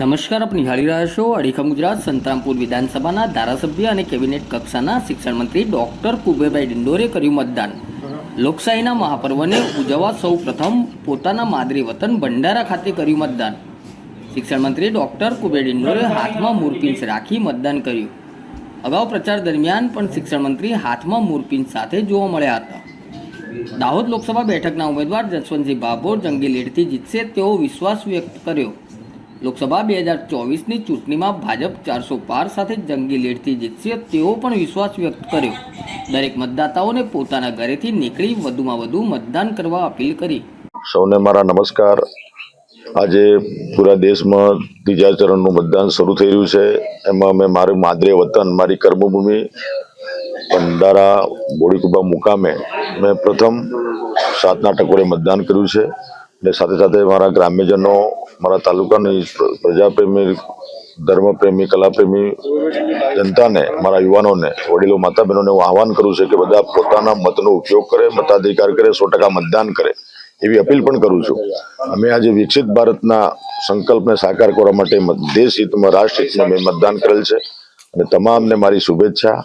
નમસ્કાર, આપ નિહાળી રહ્યા છો અડીખમ ગુજરાત સંતરામપુર વિધાનસભાના ધારાસભ્ય અને કેબિનેટ કક્ષાના શિક્ષણ મંત્રી ડોક્ટર કુબેરભાઈ ડિંડોરે કર્યું મતદાન. લોકશાહીના મહાપર્વને ઉજવવા સૌ પ્રથમ પોતાના માદરી વતન ભંડારા ખાતે કર્યું મતદાન. શિક્ષણ મંત્રી ડોક્ટર કુબેર ડિંડોરે હાથમાં મોરપિંચ રાખી મતદાન કર્યું. અગાઉ પ્રચાર દરમિયાન પણ શિક્ષણ મંત્રી હાથમાં મોરપિંચ સાથે જોવા મળ્યા હતા. દાહોદ લોકસભા બેઠકના ઉમેદવાર જસવંતસિંહ ભાભોર જંગી લીડથી જીતશે તેવો વિશ્વાસ વ્યક્ત કર્યો. લોકસભા બે હજાર ચોવીસની ચૂંટણીમાં ભાજપ ચારસો પાર સાથે જંગી લીડથી જીતશે તેવો પણ વિશ્વાસ વ્યક્ત કર્યો. દરેક મતદાતાઓને પોતાના ઘરેથી નીકળી વધુમાં વધુ મતદાન કરવા અપીલ કરી. સૌને મારા નમસ્કાર. આજે પૂરા દેશમાં ત્રીજા ચરણનું મતદાન શરૂ થઈ રહ્યું છે. એમાં મેં મારું માદરે વતન, મારી કર્મભૂમિ, ભંડારા બોડીકુબા મુકામે મેં પ્રથમ સાતના ટકોરે મતદાન કર્યું છે. અને સાથે સાથે મારા ગ્રામ્યજનો, મારા તાલુકાની પ્રજાપ્રેમી, ધર્મપ્રેમી, કલાપ્રેમી જનતાને, મારા યુવાનોને, વડીલો માતા બહેનોને હું આહવાન કરું છું કે બધા પોતાના મતનો ઉપયોગ કરે, મતાધિકાર કરે, સો ટકા મતદાન કરે એવી અપીલ પણ કરું છું. અમે આજે વિકસિત ભારતના સંકલ્પને સાકાર કરવા માટે દેશ હિતમાં, રાષ્ટ્ર હિતમાં મેં મતદાન કરેલ છે અને તમામને મારી શુભેચ્છા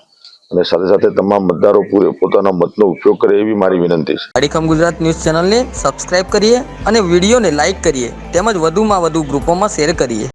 અને સાથે સાથે તમામ મતદારો પોતાના મતનો ઉપયોગ કરે એવી મારી વિનંતી છે. અડીખમ ગુજરાત ન્યૂઝ ચેનલને સબસ્ક્રાઇબ કરીએ અને વિડીયોને લાઇક કરીએ. તેમજ વધુમાં વધુ ગ્રુપોમાં શેર કરીએ.